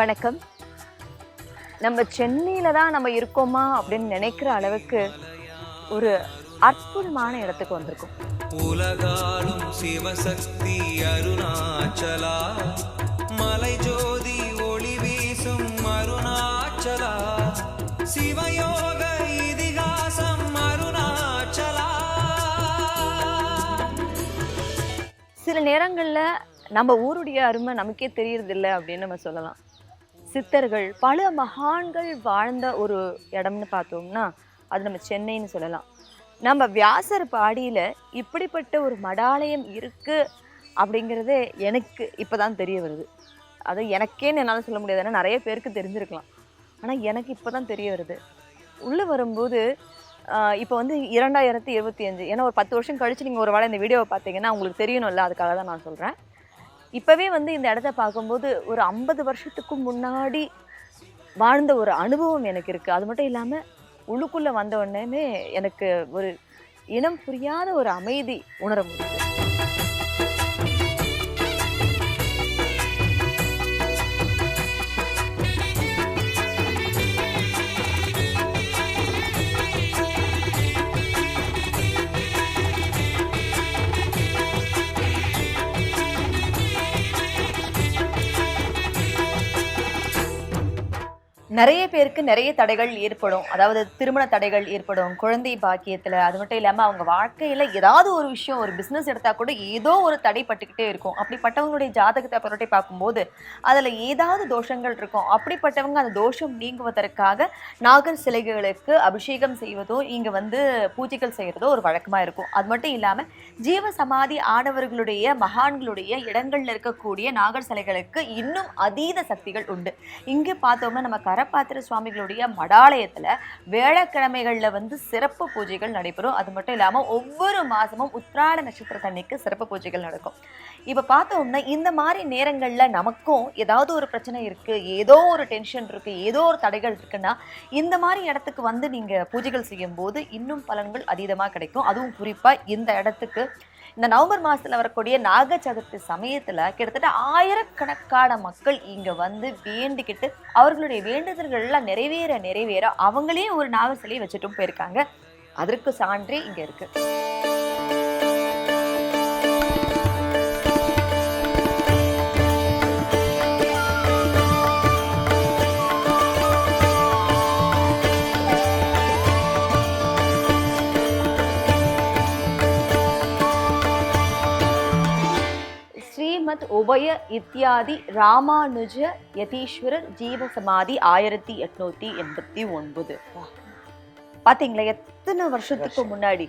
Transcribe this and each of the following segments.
வணக்கம். நம்ம சென்னையில தான் நம்ம இருக்கோமா அப்படின்னு நினைக்கிற அளவுக்கு ஒரு அற்புதமான இடத்துக்கு வந்திருக்கோம். உலகாலும் சிவசக்தி அருணாச்சலா மலை ஜோதி ஒளி வீசும் அருணாச்சலா சிவயோக இதிகாசம் அருணாச்சலா. சில நேரங்கள்ல நம்ம ஊருடைய அருமை நமக்கே தெரியறதில்ல அப்படின்னு நம்ம சொல்லலாம். சித்தர்கள் பல மகான்கள் வாழ்ந்த ஒரு இடம்னு பார்த்தோம்னா அது நம்ம சென்னைன்னு சொல்லலாம். நம்ம வியாசர் பாடியில் இப்படிப்பட்ட ஒரு மடாலயம் இருக்குது அப்படிங்கிறதே எனக்கு இப்போ தான் தெரிய வருது. அது எனக்கேன்னு என்னால் சொல்ல முடியாது. ஏன்னா நிறைய பேருக்கு தெரிஞ்சிருக்கலாம். ஆனால் எனக்கு இப்போ தான் தெரிய வருது. உள்ளே வரும்போது இப்போ வந்து இரண்டாயிரத்தி இருபத்தி அஞ்சு ஏன்னா ஒரு பத்து வருஷம் கழித்து நீங்கள் ஒரு வேளை இந்த வீடியோவை பார்த்தீங்கன்னா உங்களுக்கு தெரியணும்ல அதுக்காக தான் நான் சொல்கிறேன் இப்போவே வந்து இந்த இடத்த பார்க்கும்போது ஒரு ஐம்பது வருஷத்துக்கு முன்னாடி வாழ்ந்த ஒரு அனுபவம் எனக்கு இருக்குது அது மட்டும் இல்லாமல் உள்ளுக்குள்ளே வந்த உடனேமே எனக்கு ஒரு இனம் புரியாத ஒரு அமைதி உணர முடியுது. நிறைய பேருக்கு நிறைய தடைகள் ஏற்படும். அதாவது திருமண தடைகள் ஏற்படும். குழந்தை பாக்கியத்தில் அது மட்டும் இல்லாமல் அவங்க வாழ்க்கையில் ஏதாவது ஒரு விஷயம் ஒரு பிஸ்னஸ் எடுத்தால் கூட ஏதோ ஒரு தடை பட்டுக்கிட்டே இருக்கும். அப்படிப்பட்டவங்களுடைய ஜாதகத்தை புரட்டி பார்க்கும்போது அதில் ஏதாவது தோஷங்கள் இருக்கும். அப்படிப்பட்டவங்க அந்த தோஷம் நீங்குவதற்காக நாகர் சிலைகளுக்கு அபிஷேகம் செய்வதோ இங்கே வந்து பூஜைகள் செய்கிறதோ ஒரு வழக்கமாக இருக்கும். அது மட்டும் இல்லாமல் ஜீவ சமாதி ஆடவர்களுடைய மகான்களுடைய இடங்களில் இருக்கக்கூடிய நாகர் சிலைகளுக்கு இன்னும் அதீத சக்திகள் உண்டு. இங்கே பார்த்தோம்னா நம்ம கரப்பாத்திர சுவாமிகளுடைய மடாலயத்தில் வேளக்கிழமைகளில் வந்து சிறப்பு பூஜைகள் நடைபெறும். அது மட்டும் இல்லாமல் ஒவ்வொரு மாதமும் உத்ராட தண்ணிக்கு சிறப்பு பூஜைகள் நடக்கும். இப்போ பார்த்தோம்னா இந்த மாதிரி நேரங்களில் நமக்கும் ஏதாவது ஒரு பிரச்சனை இருக்குது ஏதோ ஒரு டென்ஷன் இருக்குது ஏதோ ஒரு தடைகள் இருக்குன்னா இந்த மாதிரி இடத்துக்கு வந்து நீங்கள் பூஜைகள் செய்யும்போது இன்னும் பலன்கள் அதீதமாக கிடைக்கும். அதுவும் குறிப்பாக இந்த இடத்துக்கு இந்த நவம்பர் மாசத்துல வரக்கூடிய நாக சதுர்த்தி சமயத்துல கிட்டத்தட்ட ஆயிரக்கணக்கான மக்கள் இங்க வந்து வேண்டிக்கிட்டு அவர்களுடைய வேண்டுதல்கள் எல்லாம் நிறைவேற நிறைவேற அவங்களே ஒரு நாக சிலையை வச்சுட்டும் போயிருக்காங்க. அதற்கு சான்றே இங்க இருக்கு. ஸ்ரீமத் உபய இத்தியாதி ராமானுஜ யதீஸ்வரர் ஜீவ சமாதி ஆயிரத்தி எட்நூத்தி எண்பத்தி ஒன்பது. பாத்தீங்களா எத்தனை வருஷத்துக்கு முன்னாடி?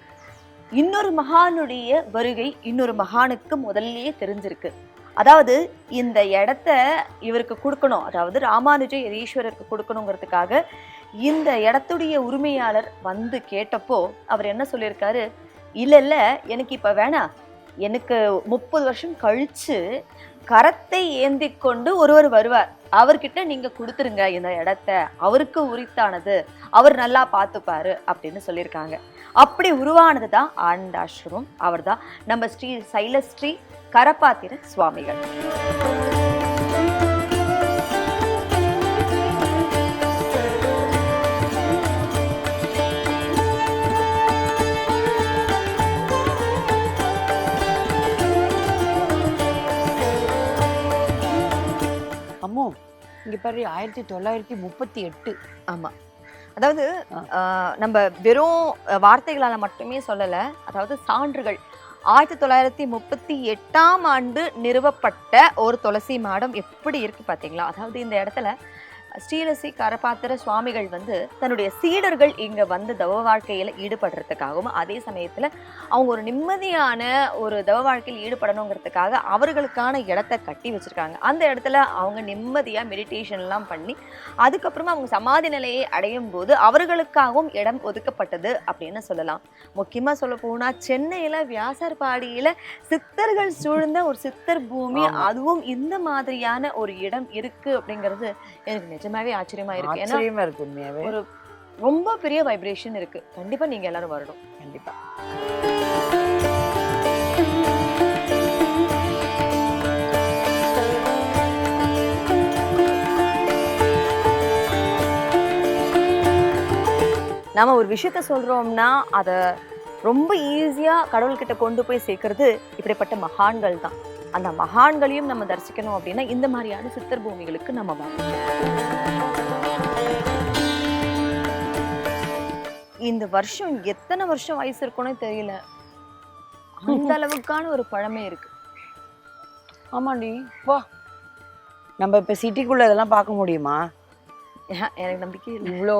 இன்னொரு மகானுடைய வருகை இன்னொரு மகானுக்கு முதல்லயே தெரிஞ்சிருக்கு. அதாவது இந்த இடத்த இவருக்கு கொடுக்கணும் அதாவது ராமானுஜ யதீஸ்வரருக்கு கொடுக்கணுங்கிறதுக்காக இந்த இடத்துடைய உரிமையாளர் வந்து கேட்டப்போ அவர் என்ன சொல்லியிருக்காரு? இல்ல இல்ல எனக்கு இப்ப வேணாம். எனக்கு முப்பது வருஷம் கழிச்சு கரத்தை ஏந்தி கொண்டு ஒருவர் வருவார். அவர்கிட்ட நீங்க கொடுத்துருங்க இந்த இடத்த. அவருக்கு உரித்தானது. அவர் நல்லா பார்த்துப்பாரு அப்படின்னு சொல்லியிருக்காங்க. அப்படி உருவானது தான் ஆனந்தாசிரமம் அவர் தான் நம்ம ஸ்ரீ சைலஸ்ரீ கரப்பாத்திர சுவாமிகள். இங்க பாரு ஆயிரத்தி தொள்ளாயிரத்தி முப்பத்தி எட்டு. ஆமா. அதாவது நம்ம வெறும் வார்த்தைகளால மட்டுமே சொல்லல அதாவது சான்றுகள். ஆயிரத்தி தொள்ளாயிரத்தி முப்பத்தி எட்டாம் ஆண்டு நிறுவப்பட்ட ஒரு துளசி மாடம் எப்படி இருக்கு பாத்தீங்களா? அதாவது இந்த இடத்துல ஸ்ரீரசி கரபாத்திர சுவாமிகள் வந்து தன்னுடைய சீடர்கள் இங்க வந்து தவ வாழ்க்கையில ஈடுபடுறதுக்காகவும் அதே சமயத்துல அவங்க ஒரு நிம்மதியான ஒரு தவ வாழ்க்கையில் ஈடுபடணுங்கிறதுக்காக அவர்களுக்கான இடத்த கட்டி வச்சிருக்காங்க அந்த இடத்துல அவங்க நிம்மதியா மெடிடேஷன் எல்லாம் பண்ணி அதுக்கப்புறமா அவங்க சமாதி நிலையை அடையும் போது அவர்களுக்காகவும் இடம் ஒதுக்கப்பட்டது அப்படின்னு சொல்லலாம் முக்கியமா சொல்ல போனா சென்னையில வியாசர்பாடியில சித்தர்கள் சூழ்ந்த ஒரு சித்தர் பூமி. அதுவும் இந்த மாதிரியான ஒரு இடம் இருக்கு அப்படிங்கிறது எனக்கு நிஜமாவே ஆச்சரியமா இருக்கு. ஆச்சரியமா இருக்கு உண்மையாவே. ஒரு ரொம்ப பெரிய வைப்ரேஷன் இருக்கு. கண்டிப்பா நீங்க எல்லாரும் வரணும். கண்டிப்பா. நாம ஒரு விஷயத்த சொல்றோம்னா அதை ரொம்ப ஈஸியாக கடவுள்கிட்ட கொண்டு போய் சேர்க்கறது இப்படிப்பட்ட மகான்கள் தான் அந்த மகான்களையும் நம்ம தரிசிக்கணும் அப்படின்னா இந்த மாதிரியான சித்தர் பூமிகளுக்கு நம்ம வரணும். இந்த வருஷம் எத்தனை வருஷம் வயசு இருக்கும்னு தெரியல. அந்த அளவுக்கான ஒரு பழமை இருக்கு. ஆமாண்டி. வா. நம்ம இப்ப சிட்டிக்குள்ள இதெல்லாம் பார்க்க முடியுமா? எனக்கு நம்பிக்கை இல்லை. இவ்வளோ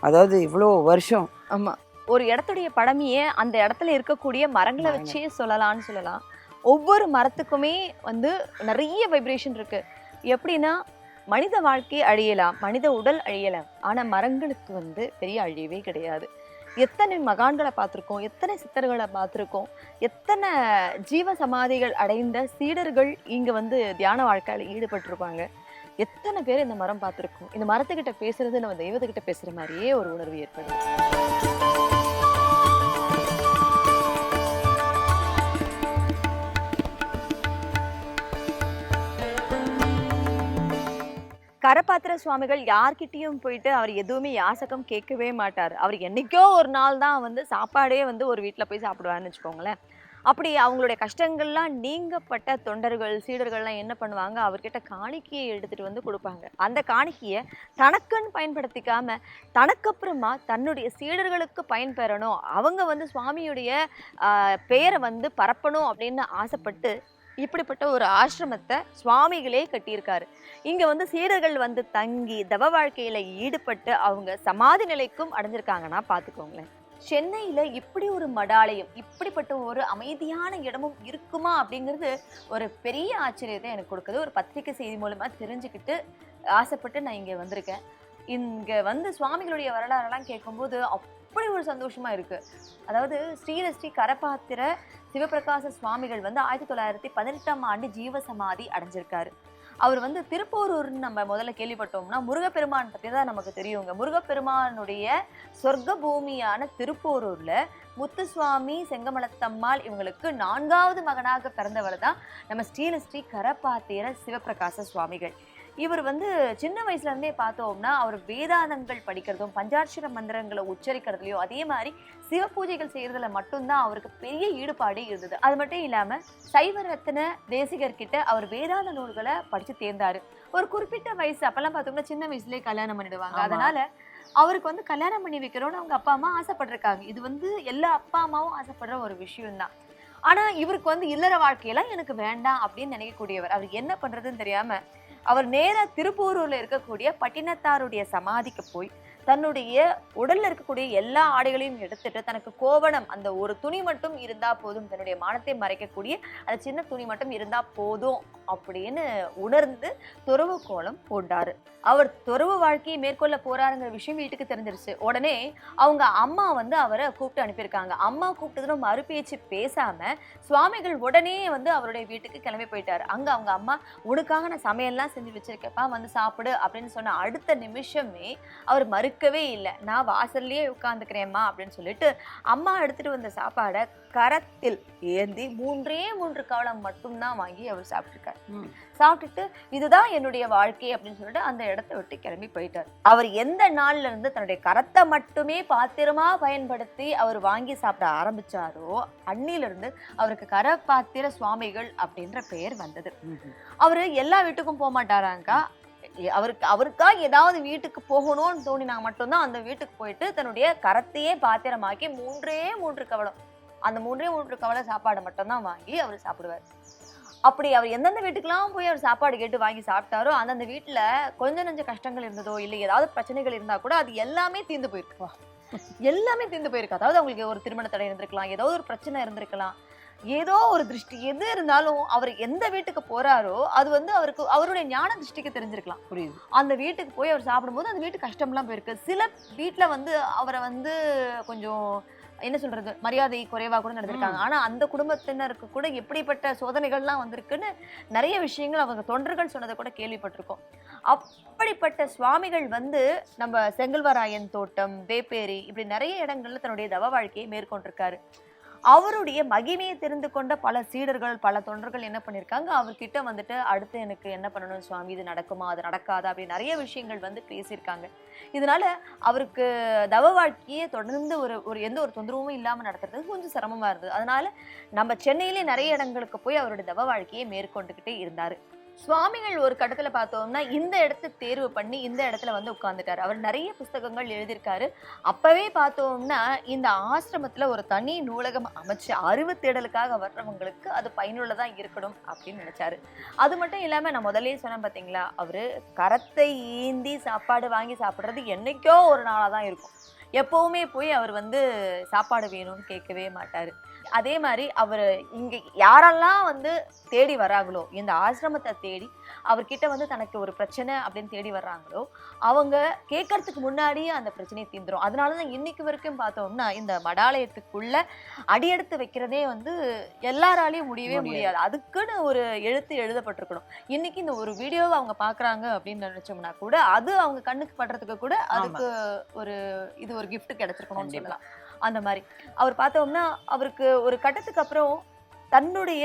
அதாவது இவ்வளோ வருஷம். ஆமா. ஒரு இடத்துடைய பழமையே அந்த இடத்துல இருக்கக்கூடிய மரங்கள். வச்சே சொல்லலாம்னு சொல்லலாம். ஒவ்வொரு மரத்துக்குமே வந்து நிறைய வைப்ரேஷன் இருக்கு. எப்படின்னா மனித வாழ்க்கை அழியலாம் மனித உடல் அழியலாம். ஆனால் மரங்களுக்கு வந்து பெரிய அழியவே கிடையாது. எத்தனை மகான்களை பார்த்துருக்கோம் எத்தனை சித்தர்களை பார்த்துருக்கோம் எத்தனை ஜீவ சமாதிகள் அடைந்த சீடர்கள் இங்கே வந்து தியான வாழ்க்கையில் ஈடுபட்டிருப்பாங்க. எத்தனை பேர் இந்த மரம் பார்த்துருக்கோம். இந்த மரத்துக்கிட்ட பேசுறது நம்ம தெய்வத்துக்கிட்ட பேசுகிற மாதிரியே ஒரு உணர்வு ஏற்படும் கரபாத்திர சுவாமிகள் யார்கிட்டயும் போயிட்டு அவர் எதுவுமே யாசகம் கேட்கவே மாட்டார். அவர் என்னைக்கோ ஒரு நாள் தான் வந்து சாப்பாடே வந்து ஒரு வீட்டில் போய் சாப்பிடுவாருன்னு வச்சுக்கோங்களேன். அப்படி அவங்களுடைய கஷ்டங்கள்லாம் நீங்கப்பட்ட தொண்டர்கள் சீடர்கள்லாம் என்ன பண்ணுவாங்க? அவர்கிட்ட காணிக்கையை எடுத்துகிட்டு வந்து கொடுப்பாங்க. அந்த காணிக்கையை தனக்குன்னு பயன்படுத்திக்காம தனக்கப்புறமா தன்னுடைய சீடர்களுக்கு பயன்பெறணும் அவங்க வந்து சுவாமியுடைய பெயரை வந்து பரப்பணும் அப்படின்னு ஆசைப்பட்டு இப்படிப்பட்ட ஒரு ஆசிரமத்தை சுவாமிகளே கட்டியிருக்காரு. இங்க வந்து சீடர்கள் வந்து தங்கி தவ வாழ்க்கையில ஈடுபட்டு அவங்க சமாதி நிலைக்கும் அடைஞ்சிருக்காங்கன்னா பாத்துக்கோங்களேன். சென்னையில இப்படி ஒரு மடாலயம் இப்படிப்பட்ட ஒரு அமைதியான இடமும் இருக்குமா அப்படிங்கிறது ஒரு பெரிய ஆச்சரியத்தை எனக்கு கொடுக்குது. ஒரு பத்திரிக்கை செய்தி மூலமா தெரிஞ்சுக்கிட்டு ஆசைப்பட்டு நான் இங்க வந்திருக்கேன். இங்க வந்து சுவாமிகளுடைய வரலாறெல்லாம் கேட்கும்போது அப்படி ஒரு சந்தோஷமா இருக்கு. அதாவது ஸ்ரீரஸ்ரீ கரபாத்திர சிவபிரகாச சுவாமிகள் வந்து ஆயிரத்தி தொள்ளாயிரத்தி பதினெட்டாம் ஆண்டு ஜீவசமாதி அடைஞ்சிருக்காரு. அவர் வந்து திருப்போரூர்னு நம்ம முதல்ல கேள்விப்பட்டோம்னா முருகப்பெருமான் பற்றி தான் நமக்கு தெரியுங்க. முருகப்பெருமானுடைய சொர்க்க பூமியான திருப்போரூரில் முத்துசுவாமி செங்கமலத்தம்மாள் இவங்களுக்கு நான்காவது மகனாக பிறந்தவர் தான் நம்ம ஸ்ரீலஸ்ரீ கரபாத்திர சிவபிரகாச சுவாமிகள். இவர் வந்து சின்ன வயசுல இருந்தே பார்த்தோம்னா அவர் வேதாந்தங்கள் படிக்கிறதும் பஞ்சாட்சர மந்திரங்களை உச்சரிக்கிறதுலையும் அதே மாதிரி சிவ பூஜைகள் செய்யறதுல மட்டும்தான் அவருக்கு பெரிய ஈடுபாடு இருந்தது. அது மட்டும் இல்லாம சைவ ரத்ன தேசிகர் கிட்ட அவர் வேதாந்த நூல்களை படிச்சு தேர்ந்தாரு. ஒரு குறிப்பிட்ட வயசு அப்பெல்லாம் பார்த்தோம்னா சின்ன வயசுலயே கல்யாணம் பண்ணிடுவாங்க. அதனால அவருக்கு வந்து கல்யாணம் பண்ணி வைக்கிறோம்னு அவங்க அப்பா அம்மா ஆசைப்பட்டிருக்காங்க. இது வந்து எல்லா அப்பா அம்மாவும் ஆசைப்படுற ஒரு விஷயம்தான். ஆனா இவருக்கு வந்து இல்லற வாழ்க்கையெல்லாம் எனக்கு வேண்டாம் அப்படின்னு நினைக்கக்கூடியவர். அவர் என்ன பண்றதுன்னு தெரியாம அவர் நேராக திருப்பூரூரில் இருக்கக்கூடிய பட்டினத்தாருடைய சமாதிக்கு போய் தன்னுடைய உடல்ல இருக்கக்கூடிய எல்லா ஆடைகளையும் எடுத்துட்டு தனக்கு கோவணம் அந்த ஒரு துணி மட்டும் இருந்தா போதும் தன்னுடைய மானத்தை மறைக்கக்கூடிய அந்த சின்ன துணி மட்டும் இருந்தா போதும் அப்படின்னு உணர்ந்து துறவு கோலம் பூண்டாரு அவர் துறவு வாழ்க்கையை மேற்கொள்ள போறாருங்கிற விஷயம் வீட்டுக்கு தெரிஞ்சிருச்சு. உடனே அவங்க அம்மா வந்து அவரை கூப்பிட்டு அனுப்பியிருக்காங்க. அம்மா கூப்பிட்டதுல மறுபேச்சு பேசாம சுவாமிகள் உடனே வந்து அவருடைய வீட்டுக்கு கிளம்பி போயிட்டாரு. அங்க அவங்க அம்மா உனக்காக நான் சமையல்லாம் செஞ்சு வச்சிருக்கப்பா வந்து சாப்பிடு அப்படின்னு சொன்ன அடுத்த நிமிஷமே அவர் மறு மறுக்கவே இல்லை. நான் வாசல்லையே உட்காந்துக்கிறேம்மா அப்படின்னு சொல்லிட்டு அம்மா எடுத்துட்டு வந்த சாப்பாடை கரத்தில் ஏந்தி மூன்றே மூன்று காலம் மட்டும்தான் வாங்கி அவர் சாப்பிட்டுருக்காரு. ம். சாப்பிட்டுட்டு இதுதான் என்னுடைய வாழ்க்கை அப்படின்னு சொல்லிட்டு அந்த இடத்த விட்டு கிளம்பி போயிட்டார். அவர் எந்த நாள்ல இருந்து தன்னுடைய கரத்தை மட்டுமே பாத்திரமா பயன்படுத்தி அவர் வாங்கி சாப்பிட ஆரம்பிச்சாரோ அன்னில இருந்து அவருக்கு கரபாத்திர சுவாமிகள் அப்படின்ற பெயர் வந்தது. அவரு எல்லா வீட்டுக்கும் போக மாட்டாராங்கக்கா எ- அவருக்கு அவருக்கா ஏதாவது வீட்டுக்கு போகணும்னு தோணினா மட்டும்தான் அந்த வீட்டுக்கு போயிட்டு தன்னுடைய கரத்தையே பாத்திரமாக்கி மூன்றே மூன்று கவலம் அந்த மூன்றே மூன்று கவலை சாப்பாடு மட்டும்தான் வாங்கி அவர் சாப்பிடுவார். அப்படி அவர் எந்தெந்த வீட்டுக்கெல்லாம் போய் அவர் சாப்பாடு கேட்டு வாங்கி சாப்பிட்டாரோ அந்தந்த வீட்டுல கொஞ்ச நஞ்ச கஷ்டங்கள் இருந்ததோ இல்லை ஏதாவது பிரச்சனைகள் இருந்தா கூட அது எல்லாமே தீர்ந்து போயிருக்குவா எல்லாமே தீர்ந்து போயிருக்கு அதாவது அவங்களுக்கு ஒரு திருமண தடை இருந்திருக்கலாம் ஏதாவது ஒரு பிரச்சனை இருந்திருக்கலாம். ஏதோ ஒரு திருஷ்டி எது இருந்தாலும் அவர் எந்த வீட்டுக்கு போறாரோ அது வந்து அவருக்கு அவருடைய ஞான திருஷ்டிக்கு தெரிஞ்சிருக்கலாம். புரியுது. அந்த வீட்டுக்கு போய் அவர் சாப்பிடும்போது அந்த வீட்டு கஷ்டம்லாம் போயிருக்கு. சில வீட்ல வந்து அவரை வந்து கொஞ்சம் என்ன சொல்றது மரியாதை குறைவா கூட நடந்திருக்காங்க. ஆனா அந்த குடும்பத்தினருக்கு கூட எப்படிப்பட்ட சோதனைகள்லாம் வந்திருக்குன்னு நிறைய விஷயங்கள் அவங்க தொண்டர்கள் சொன்னதை கூட கேள்விப்பட்டிருக்கோம். அப்படிப்பட்ட சுவாமிகள் வந்து நம்ம செங்கல்வராயன் தோட்டம் வேப்பேரி இப்படி நிறைய இடங்கள்ல தன்னுடைய தவ வாழ்க்கையை மேற்கொண்டிருக்காரு. அவருடைய மகிமையை தெரிந்து கொண்ட பல சீடர்கள் பல தொண்டர்கள் என்ன பண்ணியிருக்காங்க அவர்கிட்ட வந்துட்டு அடுத்து எனக்கு என்ன பண்ணணும் சுவாமி? இது நடக்குமா? அது நடக்காதா? அப்படி நிறைய விஷயங்கள் வந்து பேசியிருக்காங்க. இதனால அவருக்கு தவ வாழ்க்கையை தொடர்ந்து ஒரு ஒரு எந்த ஒரு தொந்தரவும் இல்லாமல் நடத்துறது கொஞ்சம் சிரமமாக இருந்தது. அதனால நம்ம சென்னையிலே நிறைய இடங்களுக்கு போய் அவருடைய தவ வாழ்க்கையை மேற்கொண்டுக்கிட்டே இருந்தார். சுவாமிகள் ஒரு கட்டத்தில் பார்த்தோம்னா இந்த இடத்த தேர்வு பண்ணி இந்த இடத்துல வந்து உட்காந்துட்டார் அவர் நிறைய புஸ்தகங்கள் எழுதியிருக்காரு. அப்போவே பார்த்தோம்னா இந்த ஆசிரமத்தில் ஒரு தனி நூலகம் அமைச்சு அறிவு தேடலுக்காக வர்றவங்களுக்கு அது பயனுள்ளதாக இருக்கணும் அப்படின்னு நினச்சாரு. அது மட்டும் இல்லாமல் நான் முதலே சொன்னேன் பார்த்தீங்களா அவர் கரத்தை ஈந்தி சாப்பாடு வாங்கி சாப்பிட்றது என்னைக்கோ ஒரு நாளாக தான் இருக்கும். எப்போவுமே போய் அவர் வந்து சாப்பாடு வேணும்னு கேட்கவே மாட்டார். அதே மாதிரி அவர் இங்க யாரெல்லாம் வந்து தேடி வராங்களோ இந்த ஆசிரமத்தை தேடி அவர்கிட்ட வந்து தனக்கு ஒரு பிரச்சனை அப்படின்னு தேடி வர்றாங்களோ அவங்க கேட்கறதுக்கு முன்னாடியே அந்த பிரச்சனையை தீந்துரும் அதனால தான் இன்னைக்கு வரைக்கும் பார்த்தோம்னா இந்த மடாலயத்துக்குள்ள அடியெடுத்து வைக்கிறதே வந்து எல்லாராலையும் முடியவே முடியாது. அதுக்குன்னு ஒரு எழுத்து எழுதப்பட்டிருக்கணும். இன்னைக்கு இந்த ஒரு வீடியோவை அவங்க பாக்குறாங்க அப்படின்னு நினைச்சோம்னா கூட அது அவங்க கண்ணுக்கு படுறதுக்கு கூட அதுக்கு ஒரு இது ஒரு gift கிடைச்சிருக்கணும்னு. சொல்லலாம். அந்த மாதிரி. அவர் பார்த்தோம்னா அவருக்கு ஒரு கட்டத்துக்கு அப்புறம் தன்னுடைய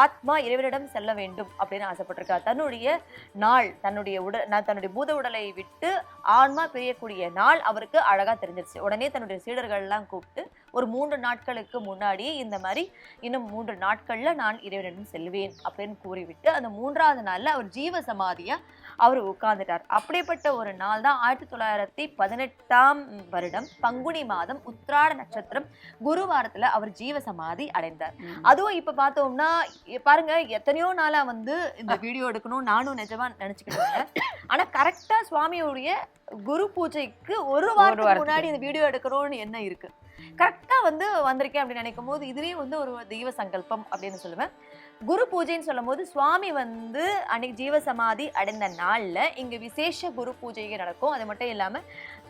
ஆத்மா இறைவனிடம் செல்ல வேண்டும் அப்படின்னு ஆசைப்பட்டிருக்கார். தன்னுடைய நாள் தன்னுடைய உடல் நான் தன்னுடைய பூத உடலை விட்டு ஆன்மா பிரியக்கூடிய நாள் அவருக்கு அழகாக தெரிஞ்சிருச்சு. உடனே தன்னுடைய சீடர்கள்லாம் கூப்பிட்டு ஒரு மூன்று நாட்களுக்கு முன்னாடியே இந்த மாதிரி இன்னும் மூன்று நாட்கள்ல நான் இறைவனிடம் செல்வேன் அப்படின்னு கூறிவிட்டு அந்த மூன்றாவது நாள்ல அவர் ஜீவ சமாதியா அவர் உட்கார்ந்துட்டார். அப்படிப்பட்ட ஒரு நாள் தான் ஆயிரத்தி தொள்ளாயிரத்தி பதினெட்டாம் வருடம் பங்குனி மாதம் உத்திராட நட்சத்திரம் குருவாரத்துல அவர் ஜீவ சமாதி அடைந்தார். அதுவும் இப்ப பார்த்தோம்னா பாருங்க எத்தனையோ நாளா வந்து இந்த வீடியோ எடுக்கணும் நானும் நிஜமா நினைச்சுக்கிட்டு இருந்தேன். ஆனா கரெக்டா சுவாமியுடைய குரு பூஜைக்கு ஒரு வாரத்துக்கு. முன்னாடி இந்த வீடியோ எடுக்கணும்னு என்ன இருக்கு? கரெக்டா வந்து வந்திருக்கேன் அப்படின்னு நினைக்கும் போது இதுவே வந்து ஒரு தெய்வ சங்கல்பம் அப்படின்னு சொல்லுவேன். குரு பூஜைன்னு சொல்லும் போது சுவாமி வந்து அன்னைக்கு ஜீவ சமாதி அடைந்த நாள்ல இங்க விசேஷ குரு பூஜைகள் நடக்கும். அது மட்டும் இல்லாம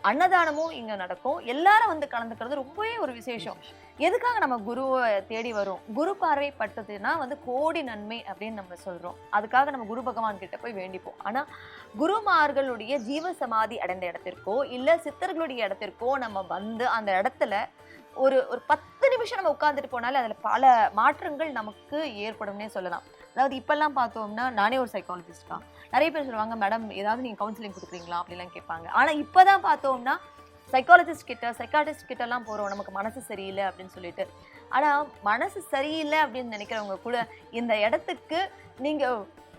அன்னதானமும் இங்க நடக்கும். எல்லாரும் வந்து கலந்துக்கிறது ரொம்பவே ஒரு விசேஷம். எதுக்காக நம்ம குருவை தேடி வரும்? குரு பார்வை பட்டதுன்னா வந்து கோடி நன்மை அப்படின்னு நம்ம சொல்றோம். அதுக்காக நம்ம குரு பகவான் கிட்ட போய் வேண்டிப்போம். ஆனா குருமார்களுடைய ஜீவ சமாதி அடைந்த இடத்திற்கோ இல்ல சித்தர்களுடைய இடத்திற்கோ நம்ம வந்து அந்த இடத்துல ஒரு ஒரு பத்து நிமிஷம் நம்ம உட்காந்துட்டு போனாலே அதில் பல மாற்றங்கள் நமக்கு ஏற்படும்னே சொல்லலாம். அதாவது இப்பெல்லாம் பார்த்தோம்னா நானே ஒரு சைக்காலஜிஸ்ட் தான். நிறைய பேர் சொல்லுவாங்க மேடம் ஏதாவது நீங்கள் கவுன்சிலிங் கொடுக்குறீங்களா? அப்படிலாம் கேட்பாங்க. ஆனால் இப்போ தான் பார்த்தோம்னா சைக்காலஜிஸ்ட் கிட்ட சைக்காட்டிஸ்ட் கிட்ட எல்லாம் போறோம். நமக்கு மனசு சரியில்லை அப்படின்னு சொல்லிட்டு. ஆனா மனசு சரியில்லை அப்படின்னு நினைக்கிறவங்க கூட இந்த இடத்துக்கு நீங்க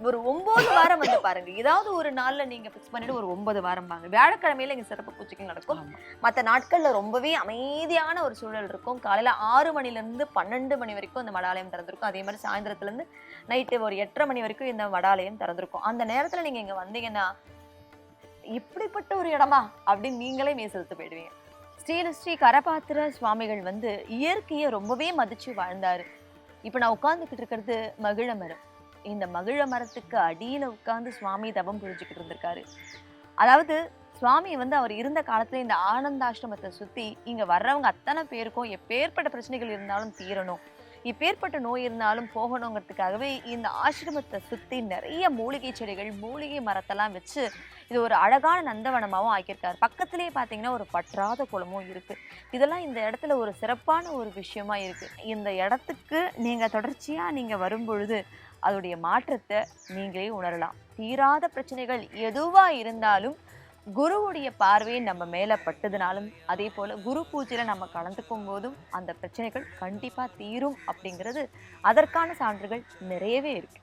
ஒரு ஒன்பது வாரம் வந்து பாருங்க. ஏதாவது ஒரு நாள்ல நீங்க ஃபிக்ஸ் பண்ணிட்டு ஒரு ஒன்பது வாரம் பாருங்க வியாழக்கிழமையில இங்க சிறப்பு பூஜைகள் நடக்கும். மற்ற நாட்கள்ல ரொம்பவே அமைதியான ஒரு சூழல் இருக்கும். காலையில ஆறு மணில இருந்து பன்னெண்டு மணி வரைக்கும் இந்த மடாலயம் திறந்திருக்கும். அதே மாதிரி சாயந்தரத்துல இருந்து நைட்டு ஒரு எட்டரை மணி வரைக்கும் இந்த மடாலயம் திறந்திருக்கும். அந்த நேரத்துல நீங்க இங்க வந்தீங்கன்னா இப்படிப்பட்ட ஒரு இடமா அப்படின்னு நீங்களே மேசெலுத்து போயிடுவீங்க. ஸ்ரீல ஸ்ரீ கரபாத்திர சுவாமிகள் வந்து இயற்கையை ரொம்பவே மதிச்சு வாழ்ந்தாரு. இப்ப நான் உட்காந்துக்கிட்டு இருக்கிறது மகிழ மரம். இந்த மகிழ மரத்துக்கு அடியில உட்காந்து சுவாமி தவம் புரிஞ்சுக்கிட்டு இருந்திருக்காரு. அதாவது சுவாமி வந்து அவர் இருந்த காலத்துல இந்த ஆனந்தாஷ்டமத்தை சுத்தி இங்க வர்றவங்க அத்தனை பேருக்கும் எப்பேற்பட்ட பிரச்சனைகள் இருந்தாலும் தீரணும். இப்பேற்பட்ட நோய் இருந்தாலும் போகணுங்கிறதுக்காகவே இந்த ஆசிரமத்தை சுத்தி நிறைய மூலிகை செடிகள் மூலிகை மரத்தெல்லாம் வச்சு இது ஒரு அழகான நந்தவனமாகவும் ஆக்கியிருக்காரு. பக்கத்திலேயே பார்த்தீங்கன்னா ஒரு பற்றாத குளமும் இருக்குது இதெல்லாம் இந்த இடத்துல ஒரு சிறப்பான ஒரு விஷயமா இருக்குது இந்த இடத்துக்கு நீங்கள் தொடர்ச்சியாக நீங்கள் வரும் பொழுது அதோடைய மாற்றத்தை நீங்களே உணரலாம். தீராத பிரச்சனைகள் எதுவாக இருந்தாலும் குருவுடைய பார்வை நம்ம மேல பட்டதுனாலும் அதே போல குரு பூஜையில நம்ம கலந்துக்கும் போதும் அந்த பிரச்சனைகள் கண்டிப்பா தீரும் அப்படிங்கிறது அதற்கான சான்றுகள் நிறையவே இருக்கு.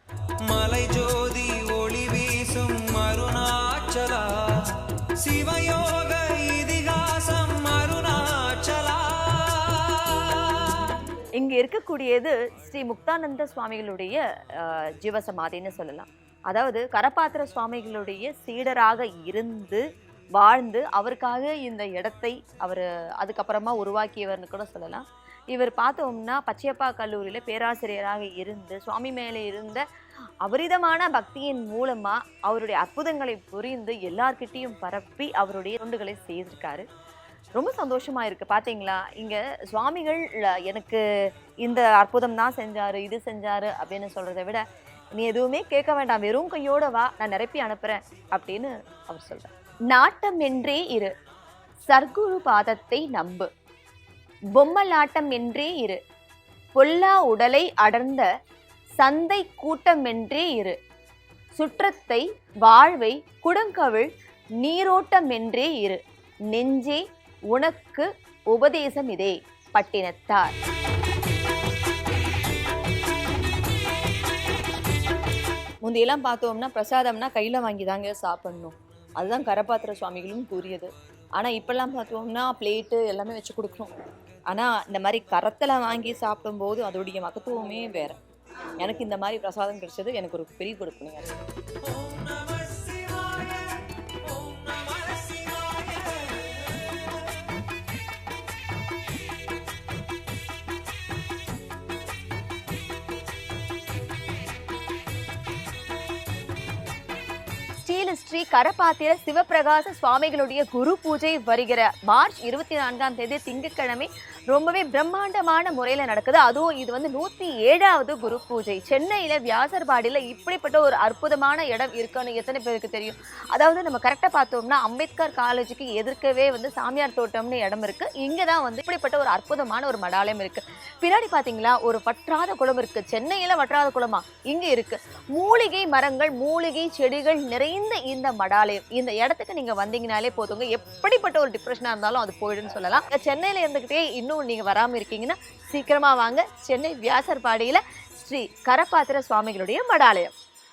மலை ஜோதி ஒளி வீசும் அருணாச்சலா சிவயோக இதிகாசம் அருணாச்சலா. இங்க இருக்கக்கூடியது ஸ்ரீ முக்தானந்த சுவாமிகளுடைய ஜீவசமாதின்னு சொல்லலாம். அதாவது கரபாத்திர சுவாமிகளுடைய சீடராக இருந்து வாழ்ந்து அவருக்காக இந்த இடத்தை அவர் அதுக்கப்புறமா உருவாக்கியவர்னு கூட சொல்லலாம். இவர் பார்த்தோம்னா பச்சையப்பா கல்லூரியில் பேராசிரியராக இருந்து சுவாமி மேலே இருந்த அபரிதமான பக்தியின் மூலமாக அவருடைய அற்புதங்களை புரிந்து எல்லார்கிட்டேயும் பரப்பி அவருடைய தொண்டுகளை செய்திருக்காரு. ரொம்ப சந்தோஷமாக இருக்குது பார்த்தீங்களா இங்கே சுவாமிகள் எனக்கு இந்த அற்புதம் தான் செஞ்சார் இது செஞ்சார் அப்படின்னு சொல்கிறத விட நீ எதுவுமே கேட்க வேண்டாம். வெறும் கையோட வா. நான் நிரப்பி அனுப்புறேன். அப்படின்னு அவர் சொல்றார். நாட்டம் என்றே இரு. சர்க்குரு பாதத்தை நம்பு. பொம்மலாட்டம் என்றே இரு. பொல்லா உடலை அடர்ந்த சந்தை கூட்டமென்றே இரு. சுற்றத்தை வாழ்வை குடங்கவிழ் நீரோட்டமென்றே இரு. நெஞ்சே உனக்கு உபதேசம் இதே பட்டினத்தார். முந்தையெல்லாம் பார்த்தோம்னா பிரசாதம்னா கையில் வாங்கி தாங்க சாப்பிட்ணும். அதுதான் கரபாத்திர சுவாமிகளும் கூறியது. ஆனால் இப்பெல்லாம் பார்த்தோம்னா பிளேட்டு எல்லாமே வச்சு கொடுக்குறோம் ஆனால் இந்த மாதிரி கரத்தில் வாங்கி சாப்பிடும்போது அதோடைய மகத்துவமே வேறு. எனக்கு இந்த மாதிரி பிரசாதம் கிடைச்சது எனக்கு ஒரு பெரிய கொடுப்புங்க ஸ்ரீ கரபாத்திர சிவபிரகாச சுவாமிகளுடைய குரு பூஜை வருகிற மார்ச் இருபத்தி நான்காம் தேதி திங்கட்கிழமை ரொம்பவே பிரம்மாண்டமான முறையில் நடக்குது. அதுவும் இது வந்து நூற்றி ஏழாவது குரு பூஜை. சென்னையில் வியாசர்பாடியில் இப்படிப்பட்ட ஒரு அற்புதமான இடம் இருக்குன்னு எத்தனை பேருக்கு தெரியும்? அதாவது நம்ம கரெக்டாக பார்த்தோம்னா அம்பேத்கர் காலேஜுக்கு எதிர்க்கவே வந்து சாமியார் தோட்டம்னு இடம் இருக்குது இங்கே தான் வந்து இப்படிப்பட்ட ஒரு அற்புதமான ஒரு மடாலயம் இருக்குது பின்னாடி பார்த்தீங்களா ஒரு வற்றாத குளம் இருக்குது சென்னையில் வற்றாத குளமா இங்கே இருக்குது மூலிகை மரங்கள் மூலிகை செடிகள் நிறைந்த இந்த மடாலயம். இந்த இடத்துக்கு நீங்கள் வந்தீங்கனாலே போதுங்க. எப்படிப்பட்ட ஒரு டிப்ரெஷனாக இருந்தாலும் அது போயிடுன்னு சொல்லலாம். சென்னையில் இருந்துக்கிட்டே இன்னும் நீங்க வராமல் இருக்கீங்கன்னா சீக்கிரமா வாங்க. சென்னை வியாசர்பாடியில் ஸ்ரீ கரபாத்திர சுவாமிகளுடைய மடாலயம்.